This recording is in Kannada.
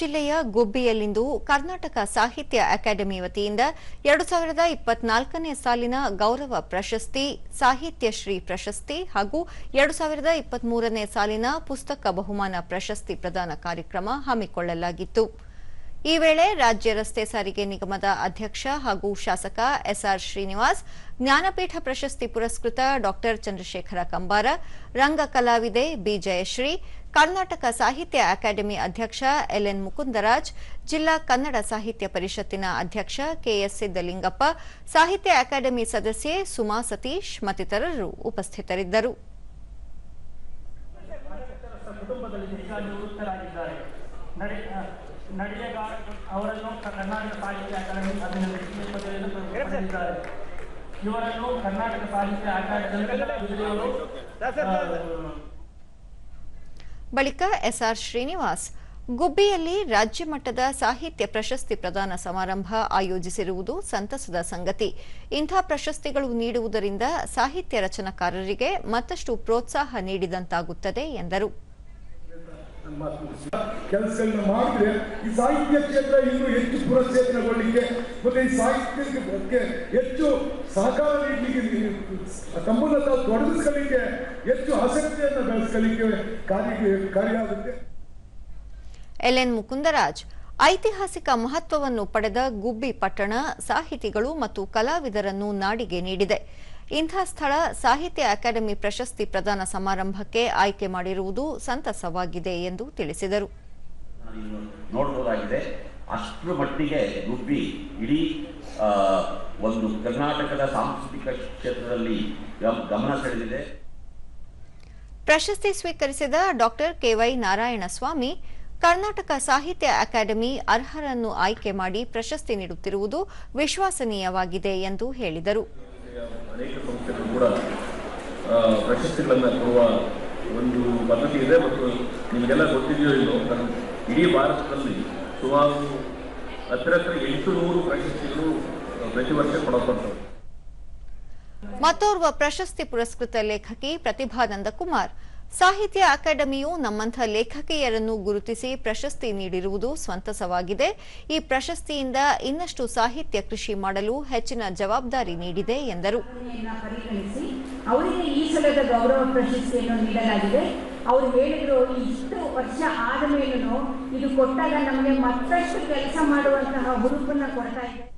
ಜಿಲ್ಲೆಯ ಗುಬ್ಬಿಯಲ್ಲಿಂದು ಕರ್ನಾಟಕ ಸಾಹಿತ್ಯ ಅಕಾಡೆಮಿ ವತಿಯಿಂದ ಎರಡು ಸಾವಿರದ ಇಪ್ಪತ್ನಾಲ್ಕನೇ ಸಾಲಿನ ಗೌರವ ಪ್ರಶಸ್ತಿ, ಸಾಹಿತ್ಯ ಶ್ರೀ ಪ್ರಶಸ್ತಿ ಹಾಗೂ ಎರಡು ಸಾವಿರದ ಇಪ್ಪತ್ಮೂರನೇ ಸಾಲಿನ ಪುಸ್ತಕ ಬಹುಮಾನ ಪ್ರಶಸ್ತಿ ಪ್ರದಾನ ಕಾರ್ಯಕ್ರಮ ಹಮ್ಮಿಕೊಳ್ಳಲಾಗಿತ್ತು. ಈ ವೇಳೆ ರಾಜ್ಯ ರಸ್ತೆ ಸಾರಿಗೆ ನಿಗಮದ ಅಧ್ಯಕ್ಷ ಹಾಗೂ ಶಾಸಕ ಎಸ್ಆರ್ ಶ್ರೀನಿವಾಸ್ ಜ್ಞಾನಪೀಠ ಪ್ರಶಸ್ತಿ ಪುರಸ್ಕೃತ ಡಾಕ್ಟರ್ ಚಂದ್ರಶೇಖರ ಕಂಬಾರ ರಂಗ ಕಲಾವಿದೆ ಬಿಜಯಶ್ರೀ ಕರ್ನಾಟಕ ಸಾಹಿತ್ಯ ಅಕಾಡೆಮಿ ಅಧ್ಯಕ್ಷ ಎಲ್ಎನ್ ಮುಕುಂದರಾಜ್ ಜಿಲ್ಲಾ ಕನ್ನಡ ಸಾಹಿತ್ಯ ಪರಿಷತ್ತಿನ ಅಧ್ಯಕ್ಷ ಕೆಎಸ್ ಸಿದ್ದಲಿಂಗಪ್ಪ ಸಾಹಿತ್ಯ ಅಕಾಡೆಮಿ ಸದಸ್ಯೆ ಸುಮಾ ಸತೀಶ್ ಮತ್ತಿತರರು ಉಪಸ್ಥಿತರಿದ್ದರು ಅವರನ್ನು ಕರ್ನಾಟಕ ಸಾಹಿತ್ಯ ಅಕಾಡೆಮಿ ಅಭಿನಂದಿಸಿ ಪದವಿಯನ್ನು ಪಡೆದಿದ್ದಾರೆ. ಇವರನ್ನು ಕರ್ನಾಟಕ ಸಾಹಿತ್ಯ ಅಕಾಡೆಮಿ ಬಳಿಕ ಎಸ್ಆರ್ ಶ್ರೀನಿವಾಸ್ ಗುಬ್ಬಿಯಲ್ಲಿ ರಾಜ್ಯ ಮಟ್ಟದ ಸಾಹಿತ್ಯ ಪ್ರಶಸ್ತಿ ಪ್ರದಾನ ಸಮಾರಂಭ ಆಯೋಜಿಸಿರುವುದು ಸಂತಸದ ಸಂಗತಿ. ಇಂಥ ಪ್ರಶಸ್ತಿಗಳು ನೀಡುವುದರಿಂದ ಸಾಹಿತ್ಯ ರಚನಾಕಾರರಿಗೆ ಮತ್ತಷ್ಟು ಪ್ರೋತ್ಸಾಹ ನೀಡಿದಂತಾಗುತ್ತದೆ ಎಂದರು. ಕೆಲಸಗಳನ್ನ ಮಾಡಿದ್ರೆ ಈ ಸಾಹಿತ್ಯ ಕ್ಷೇತ್ರ ಇನ್ನೂ ಹೆಚ್ಚು ಪುರಸ್ಕೃತಗೊಳ್ಳಿಕ್ಕೆ ಮತ್ತೆ ಈ ಸಾಹಿತ್ಯಕ್ಕೆ ಬಗ್ಗೆ ಹೆಚ್ಚು ಸಹಕಾರ ನೀಡಲಿಕ್ಕೆ ತಮ್ಮನ್ನ ತಾವು ತೊಡಗಿಸ್ಕೊಳ್ಳಿಕ್ಕೆ ಹೆಚ್ಚು ಆಸಕ್ತಿಯನ್ನು ಬೆಳೆಸ್ಕೊಳ್ಳಿಕ್ಕೆ ಕಾರ್ಯ ಕಾರ್ಯ ಆಗುತ್ತೆ. ಎಲ್ಎನ್ ಮುಕುಂದರಾಜ್ ಐತಿಹಾಸಿಕ ಮಹತ್ವವನ್ನು ಪಡೆದ ಗುಬ್ಬಿ ಪಟ್ಟಣ ಸಾಹಿತಿಗಳು ಮತ್ತು ಕಲಾವಿದರನ್ನು ನಾಡಿಗೆ ನೀಡಿದೆ. ಇಂಥ ಸ್ಥಳ ಸಾಹಿತ್ಯ ಅಕಾಡೆಮಿ ಪ್ರಶಸ್ತಿ ಪ್ರದಾನ ಸಮಾರಂಭಕ್ಕೆ ಆಯ್ಕೆ ಮಾಡಿರುವುದು ಸಂತಸವಾಗಿದೆ ಎಂದು ತಿಳಿಸಿದರು. ನೋಡಬಹುದಾಗಿದೆ. ಅಷ್ಟು ಅಷ್ಟರ ಮಟ್ಟಿಗೆ ಗುಬ್ಬಿ ಇಡೀ ಒಂದು ಕರ್ನಾಟಕದ ಸಾಂಸ್ಕೃತಿಕ ಕ್ಷೇತ್ರದಲ್ಲಿ ಗಮನ ಸೆಳೆದಿದೆ. ಪ್ರಶಸ್ತಿ ಸ್ವೀಕರಿಸಿದ ಡಾಕ್ಟರ್ ಕೆವೈ ನಾರಾಯಣಸ್ವಾಮಿ ಕರ್ನಾಟಕ ಸಾಹಿತ್ಯ ಅಕಾಡೆಮಿ ಅರ್ಹರನ್ನು ಆಯ್ಕೆ ಮಾಡಿ ಪ್ರಶಸ್ತಿ ನೀಡುತ್ತಿರುವುದು ವಿಶ್ವಾಸನೀಯವಾಗಿದೆ ಎಂದು ಹೇಳಿದರು. ಒಂದು ಪದ್ಧತಿ ಇದೆ ಮತ್ತು ನಿಮಗೆಲ್ಲ ಗೊತ್ತಿದೆಯೋ ಇಲ್ಲೋ ಇಡೀ ಭಾರತದಲ್ಲಿ ಸುಮಾರು ಹತ್ತಿರ ಹತ್ತಿರ ಎಂಟು ನೂರು ಪ್ರಶಸ್ತಿಗಳು ಪ್ರತಿ ವರ್ಷ ಕೊಡಲ್ಪಡ್ತವೆ. ಮತ್ತೋರ್ವ ಪ್ರಶಸ್ತಿ ಪುರಸ್ಕೃತ ಲೇಖಕಿ ಪ್ರತಿಭಾನಂದ ನಂದಕುಮಾರ್ ಸಾಹಿತ್ಯ ಅಕಾಡೆಮಿಯು ನಮ್ಮಂಥ ಲೇಖಕಿಯರನ್ನು ಗುರುತಿಸಿ ಪ್ರಶಸ್ತಿ ನೀಡಿರುವುದು ಸ್ವಂತಸವಾಗಿದೆ ಈ ಪ್ರಶಸ್ತಿಯಿಂದ ಇನ್ನಷ್ಟು ಸಾಹಿತ್ಯ ಕೃಷಿ ಮಾಡಲು ಹೆಚ್ಚಿನ ಜವಾಬ್ದಾರಿ ನೀಡಿದೆ ಎಂದರು. ಅವರಿಗೆ ಈ ಸಲದ ಗೌರವ ಪ್ರಶಸ್ತಿಯನ್ನು ನೀಡಲಾಗಿದೆ. ಅವರು ಹೇಳಿದ್ರು, ಇಷ್ಟು ವರ್ಷ ಆದ ಮೇಲೂ ಇದು ಕೊಟ್ಟಾಗ ನಮಗೆ ಮತ್ತಷ್ಟು ಕೆಲಸ ಮಾಡುವಂತಹ ಹುರುಪನ್ನ ಕೊಡ್ತಾ ಇದೆ